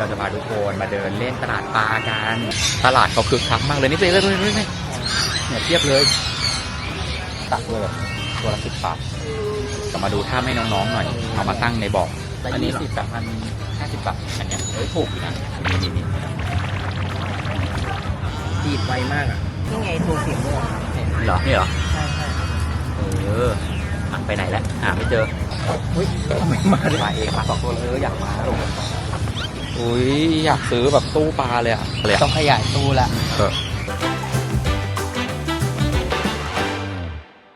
เราจะพาทุกคนมาเดินเล่นตลาดปลากัน ตลาดเขาคึกคักมากเลยนี่เลยเลยเลยเลยเนี่ยเทียบเลย ตักเลยแบบตัวละสิบบาทก็มาดูท่าให้น้องๆหน่อย เอามาตั้งในบ่ออันนี้สิบแบบพันห้าสิบบาทอันเนี้ยเอ้ยถูกอยู่นะนี่นี่นี่ดีดไวมากอะนี่ไงตัวสีม่วงเนี่ยเหรอนี่เหรอใช่ใช่เอออะไปไหนแล้วหาไม่เจอเฮ้ยทำไมมาเลยมาเองมาสองตัวเลยเอออยากมาลง อุ้ยอยากซื้อแบบตู้ปลาเลยอะเลยอะต้องขยายตู้ละ เออ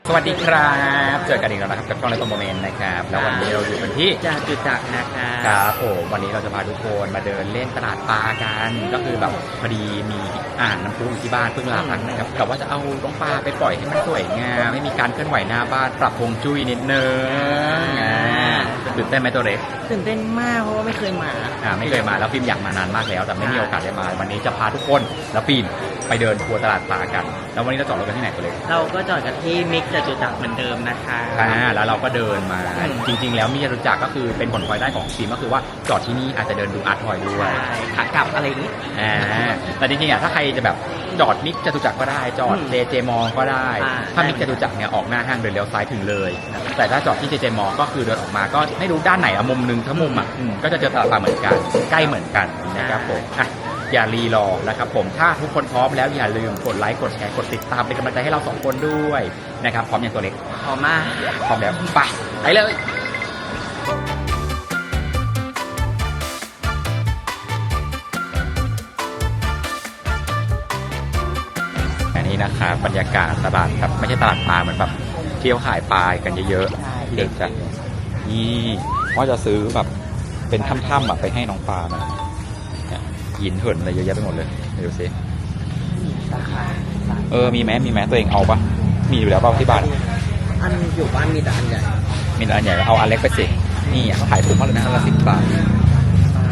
สวัสดีครับ เจอกันอีกแล้วนะครับกับช่องในตัวโมเมนต์นะครับ แล้ววันนี้เราอยู่กันที่จากจุดจักรนะคะครับโอ้วันนี้เราจะพาทุกคนมาเดินเล่นตลาดปลากัน ก็คือแบบพอดีมีอ่างน้ำพุอยู่ที่บ้านเพิ่งลาพักนะครับกับว่าจะเอาน้องปลาไปปล่อยให้มันสวยงามไม่มีการเคลื่อนไหวหน้าบ้านปรับฮวงจุ้ยนิดนึงอ่า ตื่นเต้นไหมตัวเล็กตื่นเต้นมากเพราะว่าไม่เคยมาอ่าไม่เคยมาแล้วฟิล์มอยากมานานมากแล้ว แต่ไม่มีโอกาสได้มาวันนี้จะพาทุกคนแล้วฟิล์ม ไปเดินทัวร์ตลาดปลากัน แล้ววันนี้เราจอดรถกันที่ไหนกันเลยเราก็จอดกันที่มิกจตุจักรเหมือนเดิมนะคะ อ่าแล้วเราก็เดินมา อืม จริง ๆ แล้วมีจตุจักรก็คือเป็นผลพลอยได้ของฟิล์มก็คือว่าจอดที่นี่อาจจะเดินดูอาร์ตทอยด้วย ใช่ขากลับอะไรอย่างนี้ อ่าแต่จริงๆอะถ้าใครจะแบบจอดมิกจตุจักรก็ได้ จอดอืมเจเจมอก็ได้ อ่าถ้าได้มิกจตุจักรเนี่ยออกหน้าห้างเดินเลี้ยวซ้ายถึงเลย แต่ถ้าจอดที่เจเจมอก็คือเดินออกมาก็ไม่รู้ด้านไหนอะมุมหนึงทั้งมุมอะอืมก็จะเจอตลาดปลาเหมือนกัน ใกล้เหมือนกันนะครับผมอะ อย่ารีรอนะครับผมถ้าทุกคนพร้อมแล้วอย่าลืมกดไลค์กดแชร์กดติดตามเป็นกำลังใจให้เราสองคนด้วยนะครับพร้อมอย่างตัวเล็กพอมากพร้อมแล้วไปไปเลยอันนี้นะครับบรรยากาศตลาดครับไม่ใช่ตลาดปลาเหมือนแบบเที่ยวขายปลากันเยอะใช่ๆเด็กจัดนี่ว่าจะซื้อแบบเป็นถ้ำๆแบบไปให้น้องปลามันเนี่ย หินเหินอะไรเยอะแยะไปหมดเลยเดี๋ยวสิสาขาเออมีแม้มีแม้ตัวเองเอาปะมีอยู่แล้วเปล่าที่บ้านอันอยู่บ้านมีแต่อันใหญ่มีอันใหญ่เอาอันเล็กไปสินี่อะขายถูกมากเลยนะอันละสิบบาท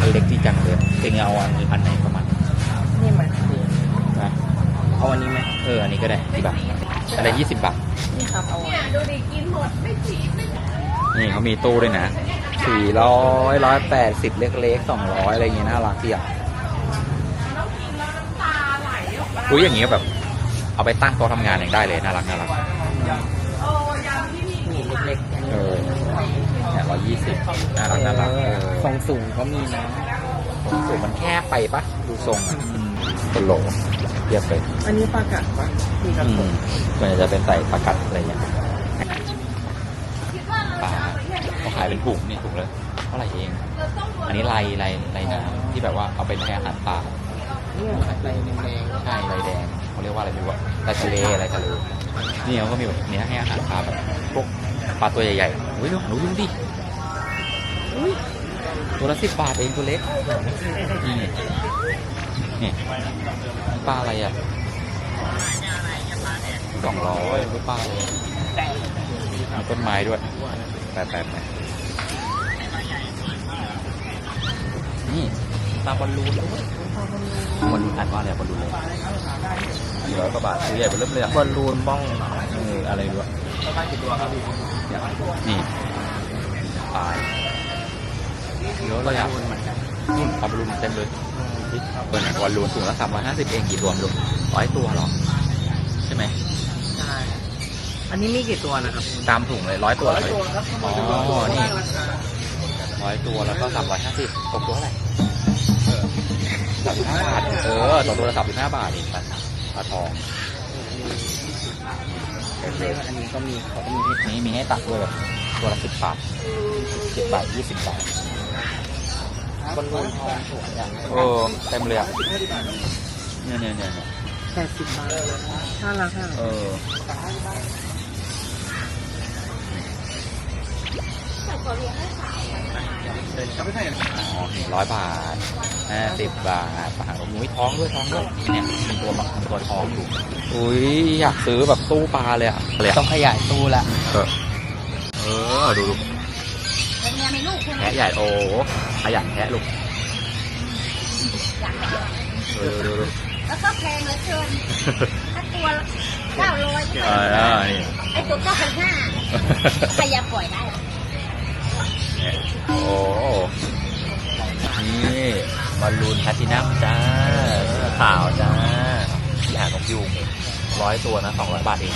อันเล็กดีจังเลยเองเอาอันอันไหนประมาณนี่มันคือนะเอาอันนี้ไหมเอออันนี้ก็ได้กี่บาทอะไรยี่สิบบาทนี่ครับเอาอันนี้นี่เขามีตู้ด้วยนะสี่ร้อยร้อยแปดสิบเล็กๆสองร้อยอะไรอย่างเงี้ยน่ารักดีอะ อุ้ยอย่างเงี้ยแบบ เอาไปตั้งโต๊ะทำงานอย่างได้เลยน่ารักน่ารักนี่เล็กๆอันเอนี้อเนี่ยร้อยยี่สิบน่ารักน่ารักเออทรงสูงก็มีนะ สูงมันแคบไปปะดูทรงอะเป็นโหลเทียบเลยอันนี้ปลากัดปะมีกระอืปุมกส่วนใหญ่จะเป็นใส่ปลากัดอะไรอย่างเงี้ยปลาเขาขายเป็นถุงนี่ถุงเลยเท่าไหร่เอง อันนี้ลายลายลายน้ำที่แบบว่าเอาไปให้อาหารปลาเนี่ย อะไรแดงใช่ลายแดงเขาเรียกว่าอะไรไม่รู้อะลายทะเลลายทะเลนี่เขาก็มีแบบเนี้ยให้อาหารปลาแบบพวกปลาตัวใหญ่ๆอุ้ยดูหนูดูดิอุ้ยตัวละสิบบาทเองตัวเล็กนี่นี่ปลาอะไรอะสองร้อยปลาอะไรมีต้นไม้ด้วยแปดแปดแปดนี่ปลาบอลลูนด้วย บอลลูนอ่านว่าอะไรอะบอลลูนเลยสี่ร้อยกว่าบาทตัวใหญ่เป็นเริ่มเลยอะๆบอลลูนบ้องเหรอเอออะไรดูวะนี่ปลายเยอะเลยอะนู่นปลาบอลลูนเต็มเลยเปิดบอลลูนถุงละสามร้อยห้าสิบเองกี่ตัวไม่รู้ร้อยตัวเหรอใช่ไหมใช่อันนี้มีกี่ตัวนะครับตามถุงเลยร้อยตัวเลยครับอ๋อนี่ร้อยตัวแล้วก็สามร้อยห้าสิบตกตัวเท่าไหร่ สามสิบห้าบาท เออ ต่อตัวละสามสิบห้าบาทเองปลาปลาทองเล็กๆอันนี้ก็มีเขาก็มีให้นี่มีให้ตักด้วยแบบตัวละสิบบาทสิบบาทยี่สิบบาทบอลลูนทองสวยอย่างเออเต็มเลยอะเนี่ยเนี่ยเนี่ยเนี่ยแปดสิบบาทน่ารักอะเออ ร้อยบาทห้าสิบบาทปลาหางนกมุ้ยท้องด้วยท้องด้วยเนี่ยมีตัวแบบมีตัวท้องอยู่ อุ้ยอยากซื้อแบบตู้ปลาเลยอะเลยอะต้องขยายตู้ละเออเออดูดูเป็นเมียมีลูกใช่ไหมแพะใหญ่โอ้ขยันแพะลูกดูดูดูดูแล้วก็แพงเหลือเกินถ้าตัวเก้าร้อยเออเออนี่ไอตัวเก้าพันห้าใครอยากปล่อยได้เนี่ย โอ้นี่บอลลูนแพลตินัมจ้าขาวจ้าที่หางนกยูงร้อยตัวนะสองร้อยบาทเอง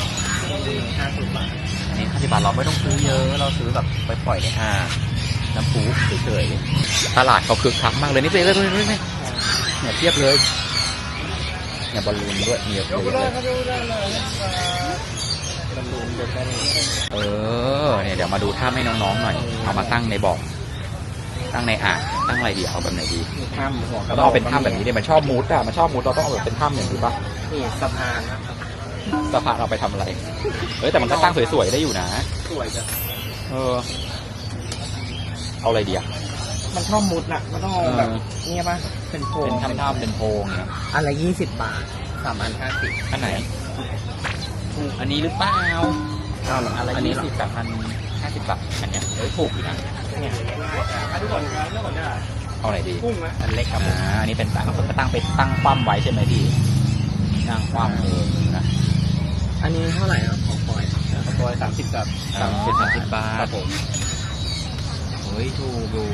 ห้าสิบบาทอันนี้ห้าสิบบาทเราไม่ต้องซื้อเยอะ เราซื้อแบบไปปล่อยในอ่างน้ำพุเฉยๆตลาดเขาคึกคักมากเลยนี่ไปเลยด้ยด้วยเนี่ยเนี่ยเทียบเลยเนี่ยบอลลูนด้วยมีเยอะเลยบอลลูนเดินได้เลยเออเนี่ยเดี๋ยวมาดูท่าให้น้องๆหน่อย เอามาตั้งในบ่อ ตั้งในอ่างตั้งอะไรดีเอาแบบไหนดีมีถ้ำหัวกเราระต้องเอาเป็นถ้ำแบบนี้เนี่ยมันชอบมูดอะมันชอบมูดเราต้องเอาแบบเป็นถ้ำอย่างนี้ปะนี่สะพานนะครับสะพานเราไปทำอะไรเฮ้ยแต่มันก็ตั้งสวยๆได้อยู่นะ สวยจังเออ เอาอะไรดีอะมันชอบมุดน่ะมันต้องเอาแบบเนี่ยป่ะเป็นโพเป็นถ้ำๆเป็นโพรงเนี่ยอันละยี่สิบบาทสามอันห้าสิบอันไหน อันนี้หรือเปล่า เอาเหรออะไรอันนี้นี้เหรอสิบกับพัน ห้าสิบบาทอันเนี้ยเอ้ยถูกอยู่นะเนี่ยทุกคนครับเรื่องก่อนเนี่ยเอาไหนดีกุ้งไหมอันเล็กครับอ่าอันนี้เป็นตั้งก็ตั้งไปตั้งคว่ำไว้ใช่ไหมพี่ตั้งคว่ำเออนะอันนี้เท่าไหร่ครับของปอยของปอยสามสิบกับสามสิบสามสิบบาครัทบผมเฮ้ยถูกดู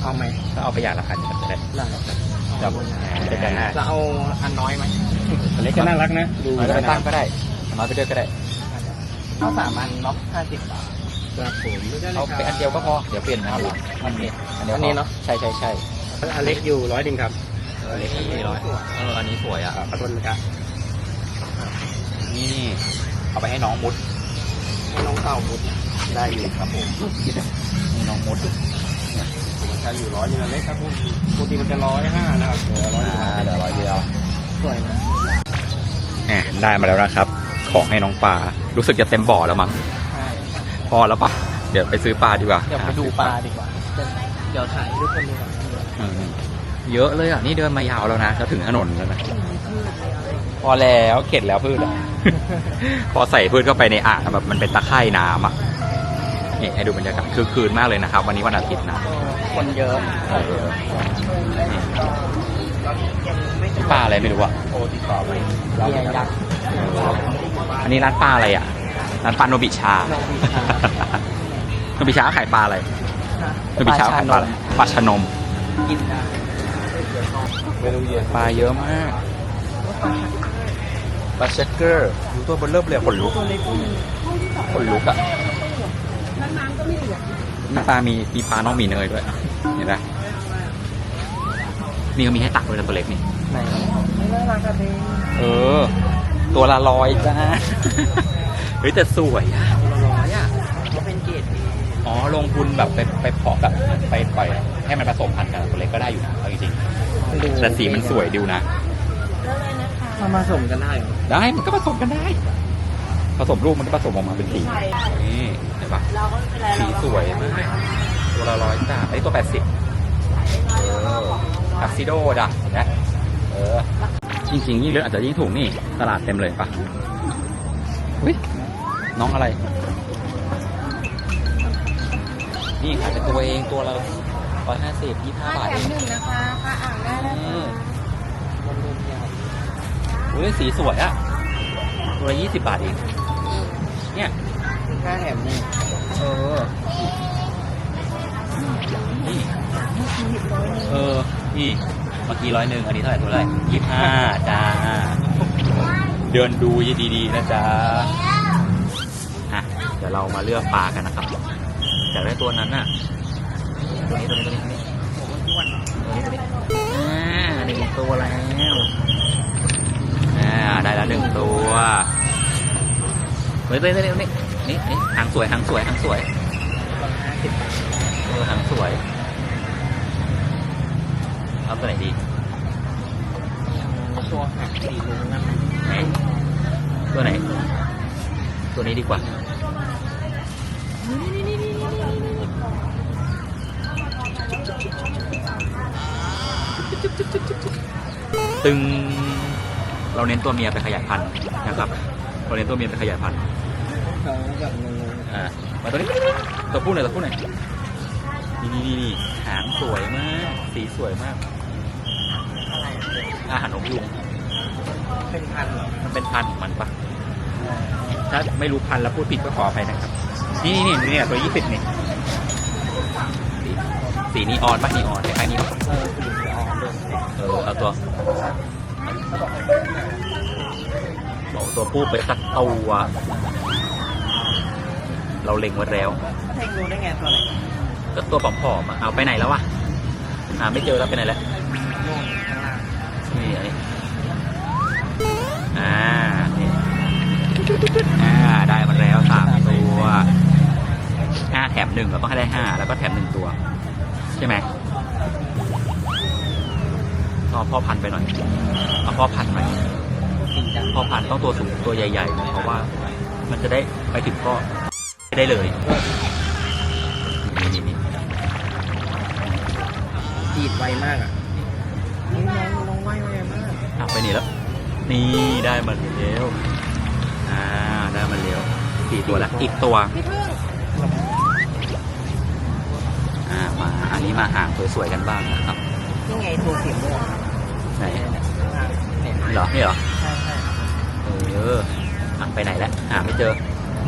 เอาไหมถ้าเอาไปอย่างละพันจะได้หลังจับจะกันจะเอาอันน้อยไหมเล็กก็น่ารักนะ ดูเอาไปตั้งก็ได้น้อยไปด้วยก็ได้เอาสามอันน็อกห้าสิบบาท ครับผมไม่ได้เอาไปอันเดียวก็พอ เดี๋ยวเปลี่ยนอันนี้อันนี้อันเดียวอันนี้เนอะใช่ใช่ใช่อันเล็กอยู่ร้อยดิงครับอันนี้ร้อยเอออันนี้สวยอะขอบคุณครับนี่เอาไปให้น้องมุดให้น้องเต่ามุดได้อยู่ครับผมให้น้องมุดมันจะอยู่ร้อยดิงอันเล็กครับผมปกติมันจะร้อยห้านะครับเหลือร้อยอ่าเหลือร้อยเดียวสวยนะแหมได้มาแล้วนะครับ ของให้น้องปลารู้สึกจะเต็มบ่อแล้วมั้งใช่ พอแล้วปะเดี๋ยวไปซื้อปลาดีกว่าเดี๋ยวไปดูปลาดีกว่า เดี๋ยวถ่ายรูปคนดูก่อนอืมเยอะเลยอะ นี่เดินมายาวแล้วนะจะถึงถนนแล้วนะพอแล้วเข็ดแล้วพืชอะพอใส่พืชเข้าไปในอ่างแบบมันเป็นตะไคร่น้ำอะนี่ให้ดูบรรยากาศคือคืนมากเลยนะครับ วันนี้วันอาทิตย์นะคนเยอะเออนี่ปลาอะไรไม่รู้อะโอติดต่อไปเบียร์ยักษ์อันนี้ร้านปลาอะไรอะ ร้านปลาโนบิชา โนบิชา โนบิชาขายปลาอะไร โนบิชาขายปลาอะไรปลาชะนม กินได้ไม่รู้เยอะปลาเยอะมาก ปลาเชคเกอร์ดูตัวเบนเริ่มเลยขนลุกขนลุกอะมีปลามีมีปลาน้องหมีเนยด้วย เห็นไหมนี่ก็มีให้ตักด้วยนะตัวเล็กนี่ไหนน่ารักอะเด้งเออ ตัวละร้อยจ้า เฮ้ยแต่สวยอะร้อยอะเขาเป็นเกรดเออ๋อลงทุนแบบไปไปเพาะแบบไปปล่อยให้มันผสมพันธุ์กันตัวเล็กก็ได้อยู่นะเอาจริงๆแต่สีมันสวยดิวนะมาผสมกันได้เหรอได้มันก็ผสมกันได้ ผสมรูปมันก็ผสมออกมาเป็นสีนี่เห็นปะสีสวยมากตัวละร้อยจ้าไอ้ตัวแปดสิบเออทักซิโดจ้ะเห็นไหมเออจริงๆยิ่งเลือกอาจจะยิ่งถูกนี่ ตลาดเต็มเลยปะอุ้ย น้องอะไร นี่ขายเป็นตัวเองตัวละร้อยห้าสิบยี่ห้าค่าบาทแถเอมงหนึ่งนะคะค่าอ่างได้แล้วอืมมันรวมยาวอุ้ยสีสวยอะตัวละยี่สิบบาทเองเนี่ยค่าแถมหนึ่งเออนี่เออนี่เมื่อกี้ร้อยหนึ่งอันนี้เท่าไหร่ตัวอะไรยี่ห้าจ้าเดินดูดีๆนะจ๊ะอะ เดี๋ยวเรามาเลือกปลากันนะครับอยากได้ตัวนั้นน่ะตัวนี้ตัวนี้ตัวนี้ตัวนี้ตัวนี้ตัวนี้อ่าหนึ่งตัวแล้วอ่าได้แล้วหนึ่งตัวเฮ้ยเฮ้ยเฮ้ยเฮ้ยนี่นี่หางสวยหางสวยหางสวยห้าสิบบาทเออหางสวยเอาตัวไหนดีตัวหักสี่ลุงนะไหนตัวไหน ตัวนี้ดีกว่า ตึงเราเน้นตัวเมียไปขยายพันธุ์นะครับเราเน้นตัวเมียไปขยายพันธุ์อ่ามาตัวนี้ตัวผู้หน่อยตัวผู้หน่อยนี่นี่นี่หางสวยมาก สีสวยมากอาหารนกยุงเป็นพันหรอมันเป็นพันธุ์ของมันปะถ้าไม่รู้พันธุ์แล้วพูดผิดก็ขออภัยนะครับ นี่นี่นี่เนี่ยตัวยี่สิบนี่สีสีนีออนปะนีออนคล้ายๆนีออนเออสีจะออกเดินเออเอาตัวบอกตัวผู้ไปสักตัวเราเล็งไว้แล้วให้รู้ได้ไงตัวไหนก็ตัวผอมๆอะเอาไปไหนแล้ววะหาไม่เจอแล้วไปไหนแล้วโน่นข้างล่างนี่ไอ้อ่านี่อ่าได้มาแล้วสามตัว ห้าแถมหนึ่งเราต้องให้ได้ห้าแล้วก็แถมหนึ่งตัว ใช่ไหมเอาพ่อพันธุ์ไปหน่อยเอาพ่อพันธุ์ไปจริงจังพ่อพันธุ์ต้องตัวสูงตัวใหญ่ๆ เพราะว่ามันจะได้ไปถึงก็ได้เลยนี่นี่นี่จีดไวมากอะนี่น้องน้องไวไวมากอะไปนี่แล้ว นี่ได้มาแล้วอ่าได้มาแล้วสี่ตัวแล้ว อีกตัวพี่พึ่ง อ่ามาอันนี้มาห่างสวยๆกันบ้างนะครับนี่ไงตัวสีม่วงไหนเนี่ยข้างล่างเนี่ยนี่เหรอนี่เหรอใช่ใช่เอออะไปไหนแล้วหาไม่เจอ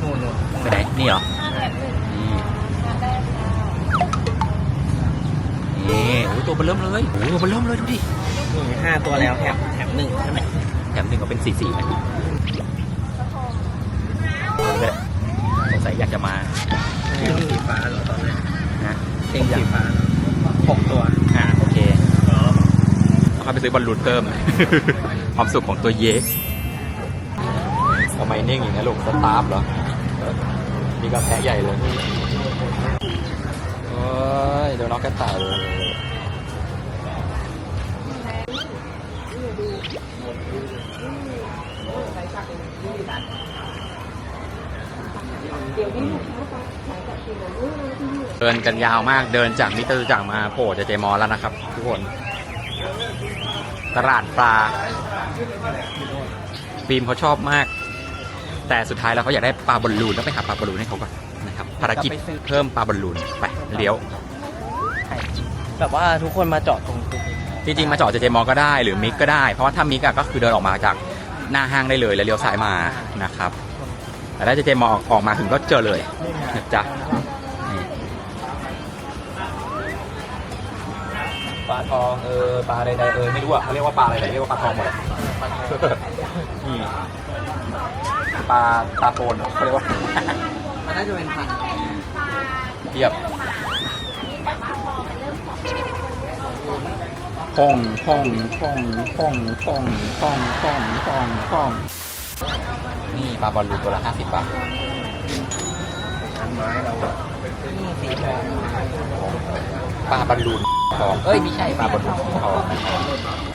นู่นนู่นไปไหนนี่เหรอห้าแถมหนึ่งนี่ห้าได้แล้วนี่โอ้ยตัวมันเริ่มเลยโอ้ยตัวมันเริ่มเลยดูดินี่ห้าตัวแล้วแถมแถมหนึ่งใช่ไหมแถมหนึ่งก็เป็นสี่สี่ไหมาไปซื้อบอลลูนเพิ่ม ความสุขของตัวเยสทำไมนิ่งอย่างนี้ลูกสตาร์ฟเหรอ มีกระแพะใหญ่เลยโอ้ยเดี๋ยวน้องกระต่ายเลยเดินกันยาวมากเดินจากมิเตอร์จากมาโผล่จะเจมอแล้วนะครับ ทุกคน ตลาดปลาฟิล์มเขาชอบมาก แต่สุดท้ายแล้วเขาอยากได้ปลาบอลลูนต้องไปหาปลาบอลลูนให้เขาก่อนนะครับภารกิจเพิ่มปลาบอลลูนไปเลี้ยว แบบว่าทุกคนมาจอดตรงตรงจริงๆมาจอดเจเจมอก็ได้หรือมิกก็ได้ เพราะว่าถ้ามิกอะก็คือเดินออกมาจากหน้าห้างได้เลยแล้วเลี้ยวซ้ายมานะครับแต่ถ้าเจเจมอออกมาถึงก็เจอเลยนะจ๊ะ ทองเออปลาใดๆเออไม่รู้อะเขาเรียกว่าปลาอะไรเรียกว่าปลาทองหมดเลยนี่ปลาปลาโปนเขาเรียกว่ามันน่าจะเป็นพันธุ์เทียบพองพองพองพองพองพองพองพองพองนี่ปลาบอลลูนตัวละห้าสิบบาทพันไม้เรานี่ สีทองปลาบอลลูนทองเอ้ยไม่ใช่ปลาบอลลูนทอง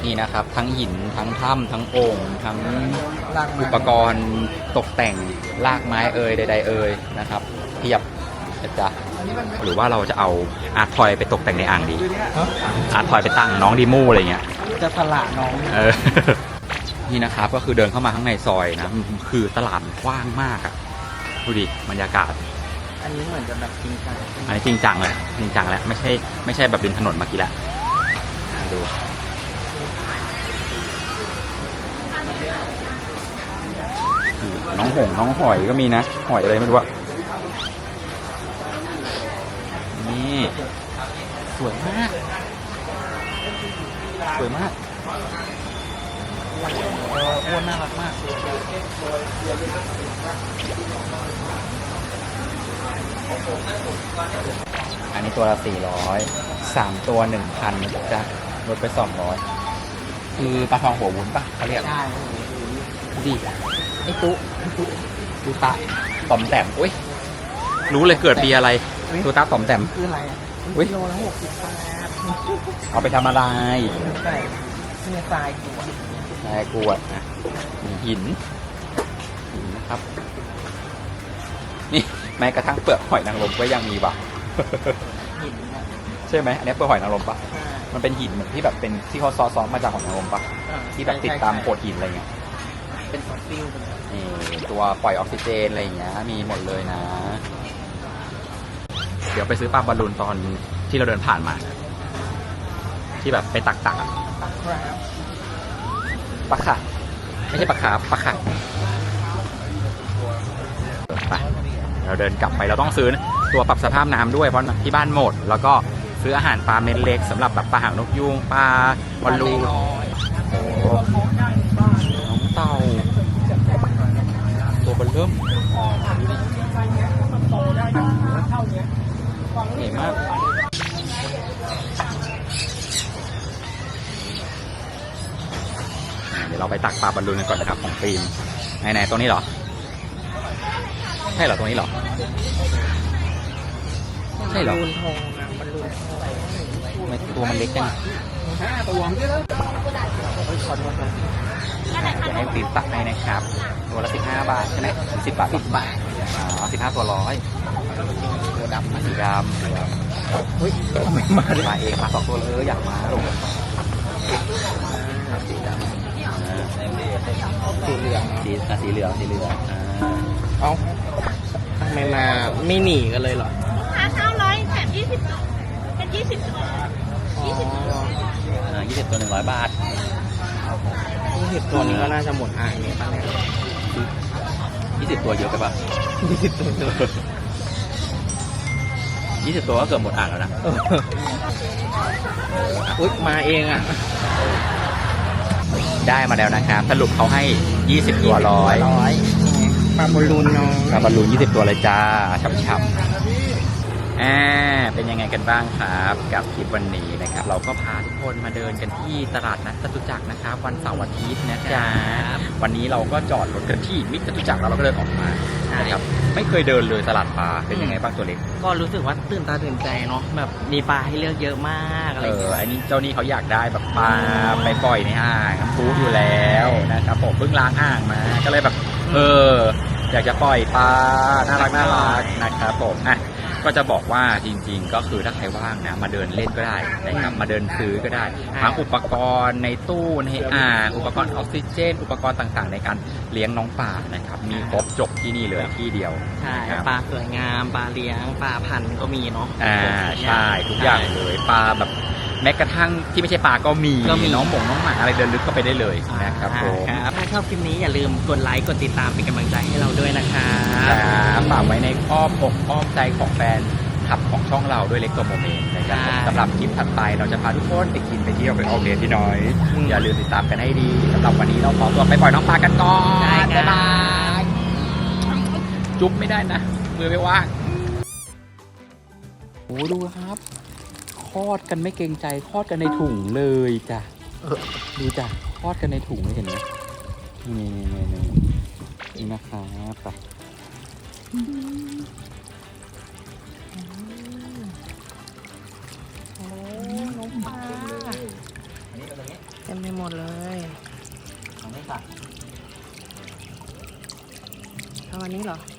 นี่นะครับ ทั้งหินทั้งถ้ำทั้งโอ่งทั้งลากไม้อุปกรณ์ตกแต่งลากไม้เอ่ยใด ๆ เอ่ยนะครับเทียบนะจ๊ะหรือว่าเราจะเอาอาร์ตทอยไปตกแต่งในอ่างดีฮะอาร์ตทอยไปตั้งน้องดีมูอะไรเงี้ยจะสละน้องเออนี่นะครับก็คือเดินเข้ามาข้างในซอยนะ คือตลาดมันกว้างมากอะดูดิบรรยากาศ อันนี้เหมือนจะแบบจริงจังอันนี้จริงจังเลยจริงจังแล้วไม่ใช่ไม่ใช่แบบริมถนนเมื่อกี้ละดูน้องหงน้องหอยก็มีนะ หอยอะไรไม่รู้อะนี่สวยมาก สวยมากเอออ้วนน่ารักมาก อันนี้ตัวละสี่ร้อยสามตัวหนึ่งพันนะจ๊ะลดไปสองร้อยคือปลาทองหัววุ้นปะเขาเรียกใช่ดีไอ้ตุ๊ตุ๊ตะต่อมแต้มอุ้ยรู้เลยเกิดปีอะไรตุ๊ตะต่อมแต้มคืออะไรอะอุ๊ยกิโลละหกสิบบาทเอาไปทำอะไรใช่เนี่ยทรายตัวแร่กรวดนะหินหินนะครับ นี่แม้กระทั่งเปลือกหอยนางรมก็ยังมีว่ะ หินอะใช่ไหมอันนี้เปลือกหอยนางรมปะใช่มันเป็นหินเหมือนที่แบบเป็นที่เขาซ้อๆมาจากหอยนางรมปะอ่าที่แบบติดตามโขดหินอะไรเงี้ยเป็นฟอสซิลไปเลยนี่ตัวปล่อยออกซิเจนอะไรอย่างเงี้ยมีหมดเลยนะ เดี๋ยวไปซื้อปลาบอลลูนตอนที่เราเดินผ่านมา ที่แบบไปตักตักๆอะ ตักครับปลาค่ะไม่ใช่ปลาขาปลาค่ะไป เราเดินกลับไปเราต้องซื้อตัวปรับสภาพน้ำด้วยเพราะที่บ้านหมด แล้วก็ซื้ออาหารปลาเม็ดเล็กสำหรับแบบปลาหางนกยูงปลาบอลลูนโอ้โหน้องเต่าตัวเบลเริ่มใหญ่มากเดี๋ยวเราไปตักปลาบอลลูนกันก่อนนะครับของฟิล์มไหนๆตรงนี้เหรอ ใช่เหรอตรงนี้เหรอ ใช่เหรอ บอลลูนทองนะบอลลูนทองทำไมตัวมันเล็กจังห้าตัวมั้งเลยเฮ้ยขอโทษนะเดี๋ยวให้ฟิล์มตักให้นะครับ ตัวละสิบห้าบาทใช่ไหมสิบบาทสิบบาทอ๋อสิบห้าตัวร้อยตัวดำสีดำเฮ้ยทำไมมาเลยมาเองมาสองตัวเลยอยากมาลงสีดำสีเหลืองสีเหลืองสีเหลืองอ่า เอ้าทำไมมาไม่หนีกันเลยเหรอลูกค้าเก้าร้อยแถมยี่สิบเป็นยี่สิบตัวอ๋ออ่ายี่สิบตัวหนึ่งร้อยบาทยี่สิบตัวนี้ก็น่าจะหมดอ่างเนี่ยป้าเนี่ยยี่สิบตัวเยอะไปปะยี่สิบตัวเดียวยี่สิบตัวก็เกือบหมดอ่างแล้วนะเอออุ๊ยมาเองอะ ได้มาแล้วนะครับ สรุปเขาให้20ตัวร้อย ร้อย ปลาบอลลูนน้องกับบอลลูน20 ตัวเลยจ้าช่ำๆอ่าเป็นยังไงกันบ้างครับ กับคลิปวันนี้นะครับ เราก็พาทุกคนมาเดินกันที่ตลาดนัดจตุจักรนะครับ วันเสาร์อาทิตย์นะจ๊ะวันนี้เราก็จอดรถกันที่มิตรจตุจักรแล้วเราก็เดินออกมานะครับไม่เคยเดินเลยตลาดปลาเป็นยังไงบ้างตัวเล็กก็รู้สึกว่าตื่นตาตื่นใจเนาะแบบมีปลาให้เลือกเยอะมากอะไรเออย่างอเงี้ยอันนี้เจ้านี่เขาอยากได้แบบปลาไปปล่อยในอ่างน้ำพุอยู่แล้วนะครับผมเพิ่งล้างอ่างมาก็เลยแบบ เออ อยากจะปล่อยปลาน่ารักน่ารักนะครับผมอะก็จะบอกว่าจริงๆ ก็คือถ้าใครว่างนะมาเดินเล่นก็ได้นะครับมาเดินซื้อก็ได้ทั้งอุปกรณ์ในตู้ในอ่างอุปกรณ์ออกซิเจน อุปกรณ์ต่างๆ ในการเลี้ยงน้องปลานะครับมีครบจบที่นี่เลยที่เดียวใช่ครับปลาสวยงามปลาเลี้ยงปลาพันธุ์ก็มีเนาะอ่าใช่ทุกอย่างเลยปลาแบบ แม้กระทั่งที่ไม่ใช่ปลาก็มีก็มี น้องหมงน้องหมาอะไรเดินลึกเข้าไปได้เลยนะครับผมครับถ้าชอบคลิปนี้อย่าลืมกดไลค์กดติดตามเป็นกำลังใจให้เราด้วยนะคะครับฝากไว้ในอ้อมอกอ้อมใจของแฟนขับของช่องเราด้วยเล็กตัวโมเมนต์นะครับผมสำหรับคลิปถัดไปเราจะพาทุกคนไปกินไปเที่ยวไปออกเดทที่น้อย อย่าลืมติดตามกันให้ดีสำหรับวันนี้เราขอตัวไปปล่อยน้องปลากันก่อนได้ครับบ๊ายบายจุ๊บไม่ได้นะมือไม่ว่างโอ้ดูครับ คลอดกันไม่เกรงใจคลอดกันในถุงเลยจ้ะดูจ้ะทอดกันในถุงเลยเห็นไหมนี่นี่นี่นี่นี่นะครับไปโอ้น้องปลาอันนี้เป็นอย่างนี้เต็มไปหมดเลยของไม่ตัดเอาวันนี้เหรออืม